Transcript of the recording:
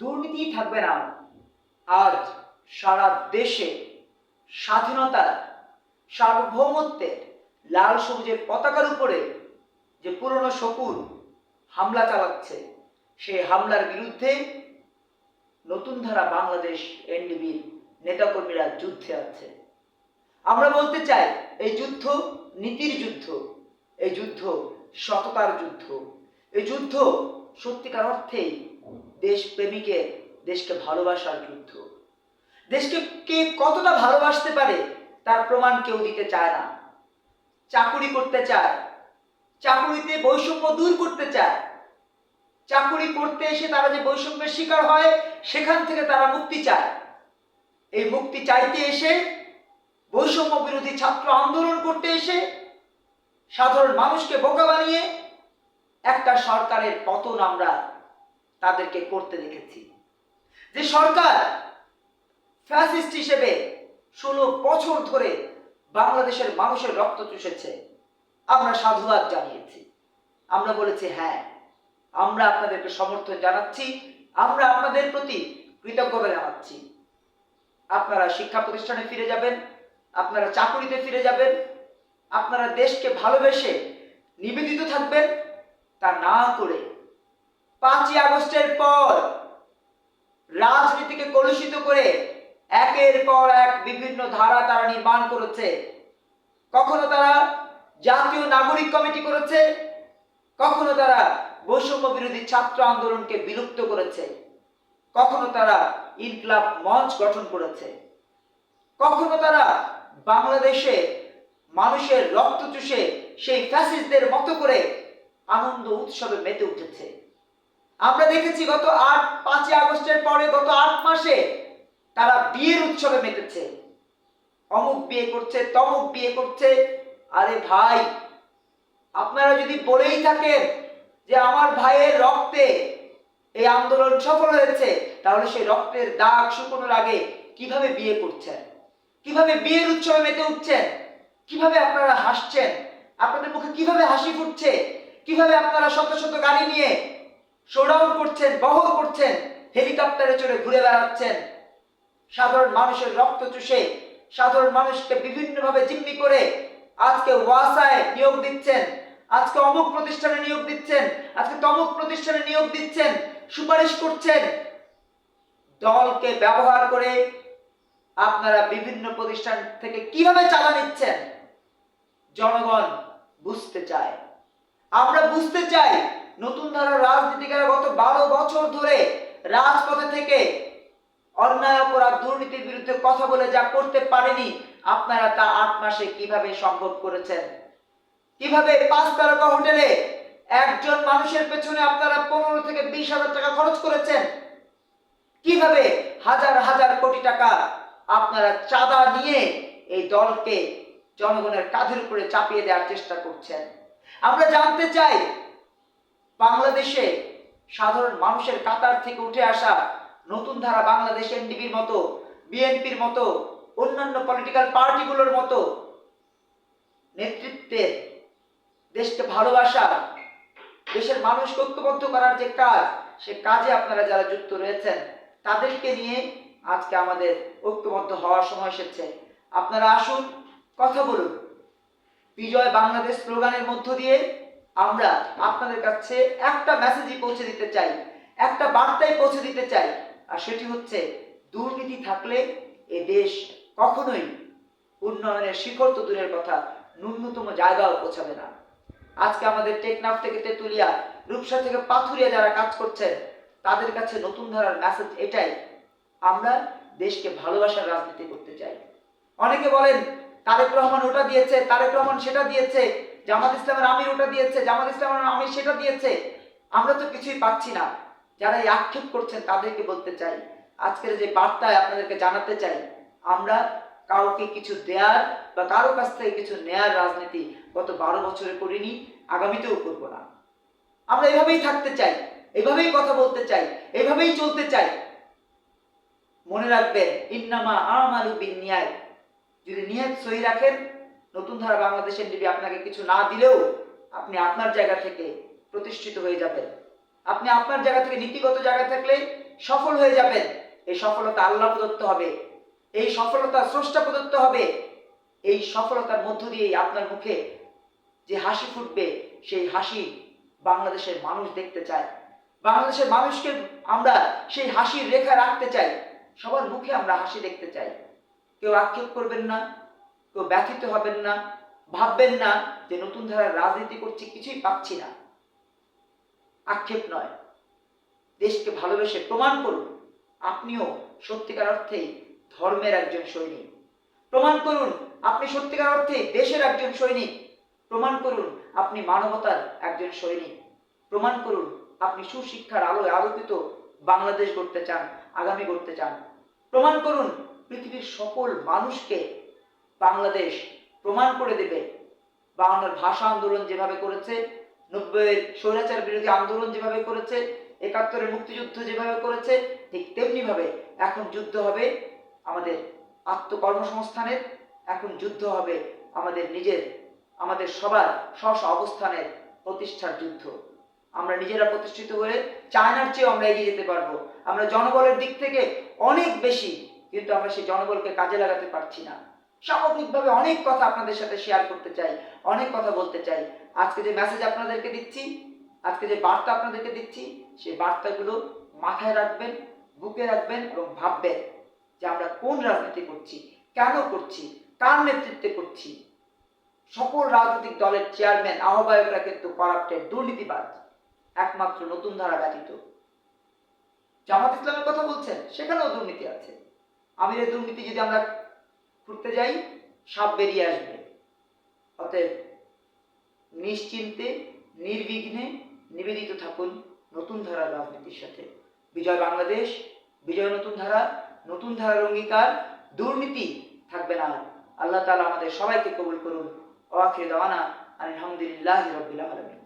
দুর্নীতি থাকবে না। আজ সারা দেশে স্বাধীনতার সার্বভৌমত্বের লাল সবুজের পতাকার উপরে যে পুরনো শকুন হামলা চালাচ্ছে, সেই হামলার বিরুদ্ধে নতুন ধারা বাংলাদেশ এনডিবির নেতাকর্মীরা যুদ্ধে আছে। আমরা বলতে চাই, এই যুদ্ধ নীতির যুদ্ধ, এই যুদ্ধ সততার যুদ্ধ, এই যুদ্ধ সত্যিকার অর্থেই দেশ প্রেমিকের দেশকে ভালোবাসার যুদ্ধ। দেশকে কে কতটা ভালোবাসতে পারে তার প্রমাণ কেউ দিতে চায় না। চাকুরি করতে চায়, চাকুরিতে বৈষম্য দূর করতে চায়। চাকুরি করতে এসে তারা যে বৈষম্যের শিকার হয়, সেখান থেকে তারা মুক্তি চায়। এই মুক্তি চাইতে এসে বৈষম্য বিরোধী ছাত্র আন্দোলন করতে এসে সাধারণ মানুষকে বোকা বানিয়ে একটা সরকারের পতন আমরা তাদেরকে করতে দেখেছি। যে সরকার ফ্যাসিস্ট হিসেবে ষোলো বছর ধরে বাংলাদেশের মানুষের রক্ত চুষেছে, আমরা সাধুবাদ জানিয়েছি। আমরা বলেছি হ্যাঁ আমরা আপনাদেরকে সমর্থন জানাচ্ছি, আমরা আপনাদের প্রতি কৃতজ্ঞতা জানাচ্ছি। আপনারা শিক্ষা প্রতিষ্ঠানে ফিরে যাবেন, আপনারা চাকুরিতে ফিরে যাবেন, আপনারা দেশকে ভালোবেসে নিবেদিত থাকবেন, তা না করে পাঁচই আগস্টের পর রাজনীতিকে কলুষিত করে একের পর এক বিভিন্ন ধারা তারা নির্মাণ করেছে। কখনো তারা জাতীয় নাগরিক কমিটি করেছে, কখনো তারা বৈষম্য বিরোধী ছাত্র আন্দোলনকে বিলুপ্ত করেছে, কখনো তারা ইনকলাব মঞ্চ গঠন করেছে, কখনো তারা বাংলাদেশে মানুষের রক্ত চুষে সেই ফ্যাসিস্টদের মতো করে আনন্দ উৎসবে মেতে উঠেছে। আমরা দেখেছি গত আট, পাঁচই আগস্টের পরে গত আট মাসে তারা বিয়ের উৎসবে মেতেছে। অমুক বিয়ে করছে, তমুক বিয়ে করছে। আরে ভাই, আপনারা যদি বলেই থাকেন যে আমার ভাইয়ের রক্তে এই আন্দোলন সফল হয়েছে, তাহলে সেই রক্তের দাগ শুকোনোর আগে কীভাবে বিয়ে করছেন? কীভাবে বিয়ের উৎসবে মেতে উঠছেন? কীভাবে আপনারা হাসছেন? আপনাদের মুখে কীভাবে হাসি ফুটছে? কীভাবে আপনারা শত শত গাড়ি নিয়ে শোডাউন করছেন, বহল করছেন, হেলিকপ্টারে চড়ে ঘুরে বেড়াচ্ছেন। সাধারণ মানুষের রক্ত চুষে, সাধারণ মানুষকে বিভিন্নভাবে জিম্মি করে আজকে ওয়াসায় নিয়োগ দিচ্ছেন, আজকে অমুক প্রতিষ্ঠানে নিয়োগ দিচ্ছেন, আজকে তমুক প্রতিষ্ঠানে নিয়োগ দিচ্ছেন, সুপারিশ করছেন। দলকে ব্যবহার করে আপনারা বিভিন্ন প্রতিষ্ঠান থেকে কীভাবে চালা নিচ্ছেন, জনগণ বুঝতে চায়। আমরা বুঝতে চাই নতুন ধারার রাজনীতিকারা গত বারো বছর ধরে রাজপথে থেকে অন্যায়, অপরাধ, দুর্নীতির বিরুদ্ধে কথা বলে যা করতে পারেনি, আপনারা তা আট মাসে কীভাবে সম্ভব করেছেন? কীভাবে পাঁচ তারকা হোটেলে একজন মানুষের পেছনে আপনারা পনেরো থেকে বিশ হাজার টাকা খরচ করেছেন? কীভাবে হাজার হাজার কোটি টাকা আপনারা চাঁদা নিয়ে এই দলকে জনগণের কাঁধের উপরে চাপিয়ে দেওয়ার চেষ্টা করছেন? আমরা জানতে চাই বাংলাদেশে সাধারণ মানুষের কাতার থেকে উঠে আসা নতুন ধারা বাংলাদেশ এনডিবির মতো, বিএনপির মতো, অন্যান্য পলিটিক্যাল পার্টিগুলোর মতো নেতৃত্বে দেশকে ভালোবাসা, দেশের মানুষকে ঐক্যবদ্ধ করার যে কাজ, সে কাজে আপনারা যারা যুক্ত রয়েছেন, তাদেরকে নিয়ে আজকে আমাদের ঐক্যবদ্ধ হওয়ার সময় এসেছে। আপনারা আসুন, কথা বলুন। বিজয় বাংলাদেশ স্লোগানের মধ্য দিয়ে আমরা আপনাদের কাছে একটা মেসেজই পৌঁছে দিতে চাই, একটা বার্তাই পৌঁছে দিতে চাই, আর সেটি হচ্ছে, দুর্নীতি থাকলে এ দেশ কখনোই উন্নয়নের শিখর তো দূরের কথা, ন্যূনতম জায়গাও পৌঁছাবে না। আজকে আমাদের টেকনাফ থেকে তেতুলিয়া, রূপসা থেকে পাথুরিয়া যারা কাজ করছেন, তাদের কাছে নতুন ধারার মেসেজ এটাই, আমরা দেশকে ভালোবাসার রাজনীতি করতে চাই। অনেকে বলেন, তারেক রহমান ওটা দিয়েছে, তারেক রহমান সেটা দিয়েছে জামাত ইসলামের আমির ওটা দিয়েছে, জামাত ইসলামের আমির সেটা দিয়েছে। আমরা তো কিছুই পাচ্ছি না। যারা এই আক্ষেপ করছেন, তাদেরকে বলতে চাই, আজকের যে বার্তায় আপনাদেরকে জানাতে চাই, আমরা কাউকে কিছু দেয়ার বা কারও কাছ থেকে কিছু নেয়ার রাজনীতি গত বারো বছরে করিনি, আগামীতেও করব না। আমরা এভাবেই থাকতে চাই, এভাবেই কথা বলতে চাই, এভাবেই চলতে চাই। মনে রাখবেন, ইন্নামা আমালু বিন নিয়ায় যদি নিয়ত সহি রাখেন নতুন ধারা বাংলাদেশের ডিবি আপনাকে কিছু না দিলেও আপনি আপনার জায়গা থেকে প্রতিষ্ঠিত হয়ে যাবেন। আপনি আপনার জায়গা থেকে নীতিগত জায়গা থাকলে সফল হয়ে যাবেন। এই সফলতা আল্লাহ প্রদত্ত হবে। এই সফলতা স্রষ্টা প্রদত্ত হবে। এই সফলতার মধ্য দিয়েই আপনার মুখে যে হাসি ফুটবে, সেই হাসি বাংলাদেশের মানুষ দেখতে চায়। বাংলাদেশের মানুষকে আমরা সেই হাসির রেখা রাখতে চাই। সবার মুখে আমরা হাসি দেখতে চাই। কেউ আক্ষেপ করবেন না। কেউ ব্যথিত হবেন না, ভাববেন না যে নতুন ধারার রাজনীতি করছি, কিছুই পাচ্ছি না। আক্ষেপ নয়। দেশকে ভালোবেসে প্রমাণ করুন, আপনিও সত্যিকার অর্থেই ধর্মের একজন সৈনিক। প্রমাণ করুন, আপনি সত্যিকার অর্থে দেশের একজন সৈনিক। প্রমাণ করুন, আপনি মানবতার একজন সৈনিক। প্রমাণ করুন, আপনি সুশিক্ষার আলোয় আলোকিত বাংলাদেশ গড়তে চান, আগামী গড়তে চান। প্রমাণ করুন, পৃথিবীর সকল মানুষকে বাংলাদেশ প্রমাণ করে দেবে। বাংলার ভাষা আন্দোলন যেভাবে করেছে নব্বইয়ের স্বৈরাচার বিরোধী আন্দোলন যেভাবে করেছে, একাত্তরের মুক্তিযুদ্ধ যেভাবে করেছে, ঠিক তেমনি ভাবে এখন যুদ্ধ হবে আমাদের আত্মকর্মসংস্থানের, এখন যুদ্ধ হবে আমাদের নিজের, আমাদের সবার স্ব স্ব অবস্থানের প্রতিষ্ঠার যুদ্ধ। আমরা নিজেরা প্রতিষ্ঠিত হয়ে চায়নার চেয়েও আমরা এগিয়ে যেতে পারব। আমরা জনবলের দিক থেকে অনেক বেশি, কিন্তু আমরা সেই জনবলকে কাজে লাগাতে পারছি না। সামগ্রিকভাবে অনেক কথা আপনাদের সাথে শেয়ার করতে চাই, অনেক কথা বলতে চাই। আজকে যে মেসেজ আপনাদেরকে দিচ্ছি, আজকে যে বার্তা আপনাদেরকে দিচ্ছি, সেই বার্তাগুলো মাথায় রাখবেন, বুকে রাখবেন এবং ভাববেন যে আমরা কোন রাজনীতি করছি, কেন করছি, কার নেতৃত্বে করছি। সকল রাজনৈতিক দলের চেয়ারম্যান আহ্বায়করা কিন্তু করাপ্টেড দুর্নীতিবাদ একমাত্র নতুন ধারা ব্যতীত। জামাত ইসলামের কথা বলছেন, সেখানেও দুর্নীতি আছে। আমিরের দুর্নীতি যদি আমরা খুঁড়তে যাই, সাপ বেরিয়ে আসবে। অতএব নিশ্চিন্তে, নির্বিঘ্নে নিবেদিত থাকুন নতুন ধারার রাজনীতির সাথে। বিজয় বাংলাদেশ, বিজয় নতুন ধারা, নতুন ধারার অঙ্গীকার, দুর্নীতি থাকবে না আল্লাহ তাআলা আমাদের সবাইকে কবুল করুন। ওয়াখির দাওয়ানা আলহামদুলিল্লাহ রবিল আলমিন।